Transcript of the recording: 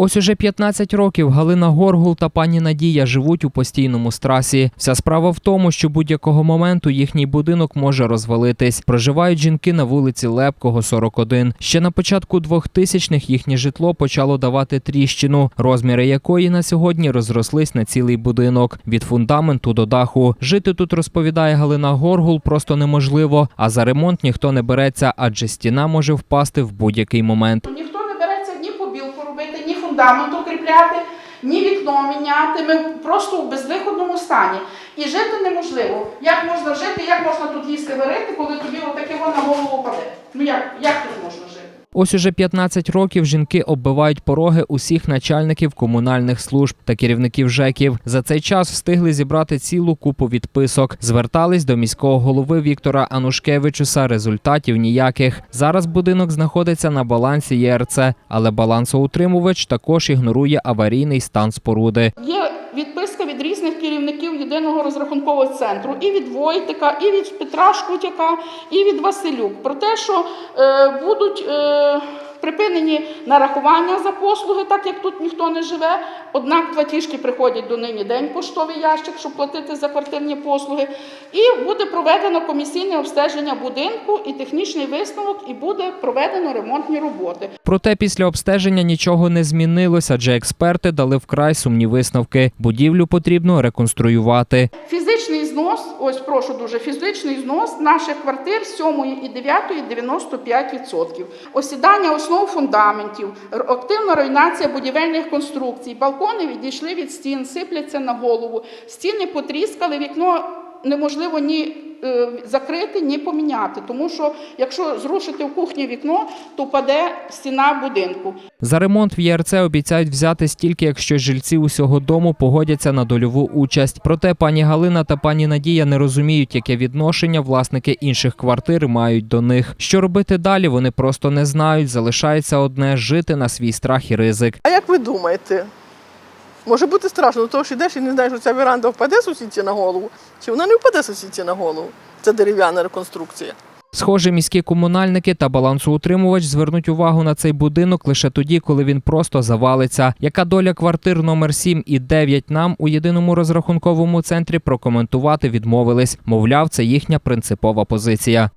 Ось уже 15 років Галина Горгул та пані Надія живуть у постійному страсі. Вся справа в тому, що будь-якого моменту їхній будинок може розвалитись. Проживають жінки на вулиці Лепкого, 41. Ще на початку 2000-х їхнє житло почало давати тріщину, розміри якої на сьогодні розрослись на цілий будинок від фундаменту до даху. Жити тут розповідає Галина Горгул просто неможливо. А за ремонт ніхто не береться, адже стіна може впасти в будь-який момент. Ніхто не береться ні побілку робити, ні фундамент укріпляти, ні вікно міняти. Ми просто у безвиходному стані. І жити неможливо. Як можна жити, як можна тут їсти варити, коли тобі отаке на голову паде? Ну як, як тут можна жити? Ось уже 15 років жінки оббивають пороги усіх начальників комунальних служб та керівників ЖЕКів. За цей час встигли зібрати цілу купу відписок. Звертались до міського голови Віктора Анушкевичуса. Результатів ніяких. Зараз будинок знаходиться на балансі ЄРЦ, але балансоутримувач також ігнорує аварійний стан споруди. Є різних керівників єдиного розрахункового центру, і від Войтика, і від Петра Шкутяка, і від Василюк. Про те, що е, будуть е, припинені нарахування за послуги, так як тут ніхто не живе. Однак платіжки приходять до нині день поштовий ящик, щоб платити за квартирні послуги. І буде проведено комісійне обстеження будинку і технічний висновок, і буде проведено ремонтні роботи. Проте після обстеження нічого не змінилося, адже експерти дали вкрай сумні висновки. Будівлю потрібно реконструювати. Знос, ось прошу дуже, фізичний знос наших квартир 7 і 9 95%. Осідання основ фундаментів, активна руйнація будівельних конструкцій, балкони відійшли від стін, сипляться на голову, стіни потріскали, вікно неможливо ні закрити, ні поміняти. Тому що якщо зрушити в кухні вікно, то паде стіна будинку. За ремонт в ЄРЦ обіцяють взяти стільки, якщо жильці усього дому погодяться на дольову участь. Проте пані Галина та пані Надія не розуміють, яке відношення власники інших квартир мають до них. Що робити далі, вони просто не знають. Залишається одне жити на свій страх і ризик. А як ви думаєте? Може бути страшно, тому що йдеш і не знаєш, що ця веранда впаде сусідці на голову, чи вона не впаде сусідці на голову. Це дерев'яна реконструкція. Схоже, міські комунальники та балансоутримувач звернуть увагу на цей будинок лише тоді, коли він просто завалиться. Яка доля квартир номер 7 і 9 нам у єдиному розрахунковому центрі прокоментувати відмовились. Мовляв, це їхня принципова позиція.